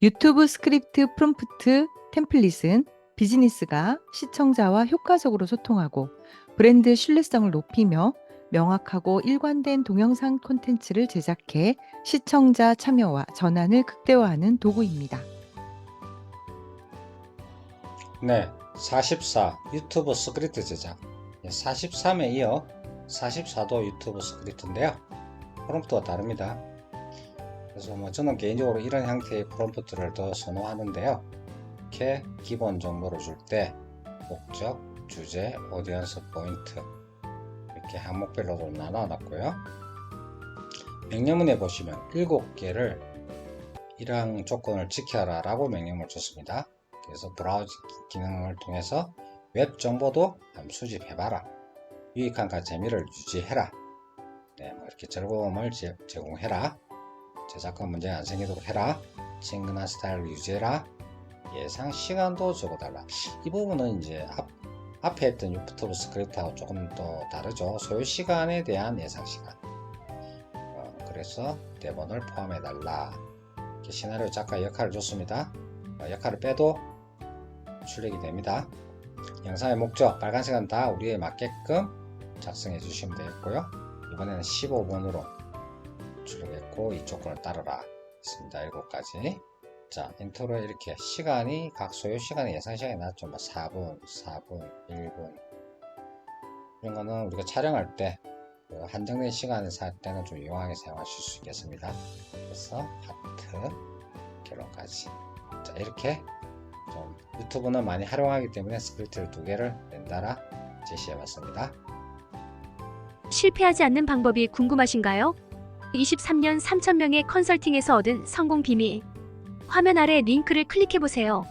유튜브 스크립트 프롬프트 템플릿은 비즈니스가 시청자와 효과적으로 소통하고 브랜드 신뢰성을 높이며 명확하고 일관된 동영상 콘텐츠를 제작해 시청자 참여와 전환을 극대화하는 도구입니다. 네, 44 유튜브 스크립트 제작. 43에 이어 44도 유튜브 스크립트인데요. 프롬프트가 다릅니다. 그래서 뭐 저는 개인적으로 이런 형태의 프롬프트를 더 선호하는데요. 이렇게 기본 정보를 줄 때 목적, 주제, 오디언스 포인트 이렇게 항목별로도 나눠 놨고요. 명령문에 보시면 7개를 이러한 조건을 지켜라 라고 명령을 줬습니다. 그래서 브라우저 기능을 통해서 웹 정보도 수집해봐라. 유익함과 재미를 유지해라. 네, 뭐 이렇게 즐거움을 제, 제공해라. 제작권 문제 안 생기도록 해라. 친근한 스타일을 유지해라. 예상 시간도 적어달라. 이 부분은 이제 앞, 앞에 했던 유튜브 스크립트하고 조금 더 다르죠. 소요 시간에 대한 예상 시간. 어, 그래서 대본을 포함해달라. 시나리오 작가 역할을 줬습니다. 어, 역할을 빼도 출력이 됩니다. 영상의 목적, 빨간색은 다 우리에 맞게끔 작성해 주시면 되겠고요. 이번에는 15번으로 출력했고 이 조건을 따르라 있습니다. 7가지. 자, 인트로에 이렇게 시간이 각 소요 시간이 예상 시간이 나왔죠. 뭐 4분, 4분, 1분 이런 거는 우리가 촬영할 때그 한정된 시간에서 할 때는 좀 유용하게 사용하실 수 있겠습니다. 그래서 하트, 결론까지. 자, 이렇게 좀 유튜브는 많이 활용하기 때문에 스크립트를 두 개를 연달아 제시해봤습니다. 실패하지 않는 방법이 궁금하신가요? 23년 3,000명의 컨설팅에서 얻은 성공 비밀. 화면 아래 링크를 클릭해 보세요.